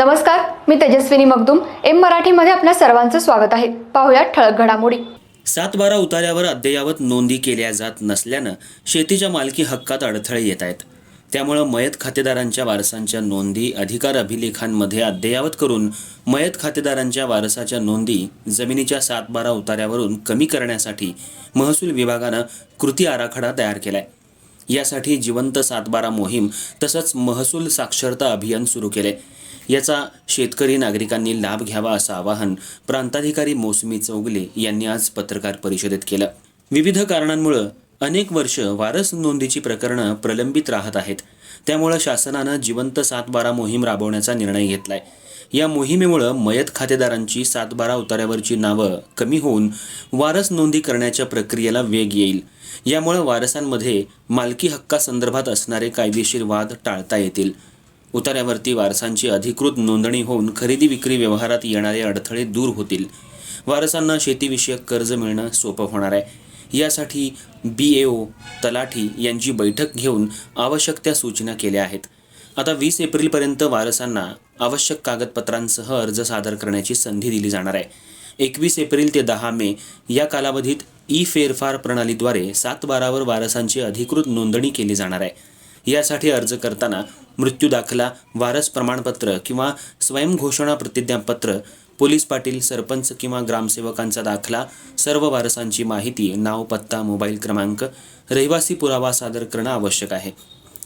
नमस्कार मी तेजस्विनी मगदुम. एम मराठीमध्ये आपल्या सर्वांचं स्वागत आहे. पाहुयात ठळक घडामोडी. सात बारा उतार्यावर अद्ययावत नोंदी केल्या जात नसल्यानं शेतीच्या मालकी हक्कात अडथळे येत आहेत. त्यामुळं मयत खातेदारांच्या वारसांच्या नोंदी अधिकार अभिलेखांमध्ये अद्ययावत करून मयत खातेदारांच्या वारसाच्या नोंदी जमिनीच्या सात बारा उतार्यावरून कमी करण्यासाठी महसूल विभागानं कृती आराखडा तयार केला आहे यासाठी जिवंत सातबारा मोहीम तसंच महसूल साक्षरता अभियान सुरू केले. याचा शेतकरी नागरिकांनी लाभ घ्यावा असं आवाहन प्रांताधिकारी मोसमी चौगले यांनी आज पत्रकार परिषदेत केलं. विविध कारणांमुळं अनेक वर्ष वारस नोंदीची प्रकरणं प्रलंबित राहत आहेत. त्यामुळं शासनानं जिवंत सातबारा मोहीम राबवण्याचा निर्णय घेतलाय. या मोहिमेमुळं मयत खातेदारांची सातबारा उतार्यावरची नावं कमी होऊन वारस नोंदी करण्याच्या प्रक्रियेला वेग येईल. यामुळं वारसांमध्ये मालकी हक्कासंदर्भात असणारे कायदेशीर वाद टाळता येतील. उतार्यावरती वारसांची अधिकृत नोंदणी होऊन खरेदी विक्री व्यवहारात येणारे अडथळे दूर होतील. वारसांना शेतीविषयक कर्ज मिळणं सोपं होणार आहे. यासाठी बी ए ओ तलाठी यांची बैठक घेऊन आवश्यक त्या सूचना केल्या आहेत. आता वीस एप्रिलपर्यंत वारसांना आवश्यक कागदपत्रांसह अर्ज सादर करण्याची संधी दिली जाणार आहे. एकवीस एप्रिल ते दहा मे या कालावधीत ई फेरफार प्रणालीद्वारे सात बारावर वारसांची अधिकृत नोंदणी केली जाणार आहे. यासाठी अर्ज करताना मृत्यू दाखला वारस प्रमाणपत्र किंवा स्वयंघोषणा प्रतिज्ञापत्र पोलीस पाटील सरपंच किंवा ग्रामसेवकांचा दाखला सर्व वारसांची माहिती नाव पत्ता मोबाईल क्रमांक रहिवासी पुरावा सादर करणं आवश्यक आहे.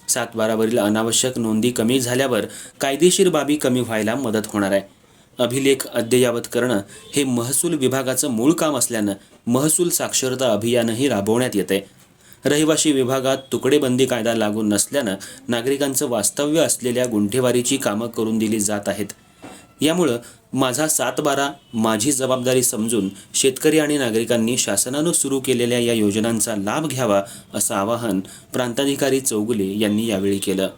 सात बारावरील अनावश्यक नोंदी कमी झाल्यावर कायदेशीर बाबी कमी व्हायला मदत होणार आहे. अभिलेख अद्ययावत करणं हे महसूल विभागाचं मूळ काम असल्यानं महसूल साक्षरता अभियानही राबवण्यात येते रहिवाशी विभागात तुकडेबंदी कायदा लागू नसल्यानं नागरिकांचं वास्तव्य असलेल्या गुंठेवारीची कामं करून दिली जात आहेत. यामुळं माझा सातबारा माझी जबाबदारी समजून शेतकरी आणि नागरिकांनी शासनानं सुरू केलेल्या या योजनांचा लाभ घ्यावा असं आवाहन प्रांताधिकारी चौगुले यांनी यावेळी केलं.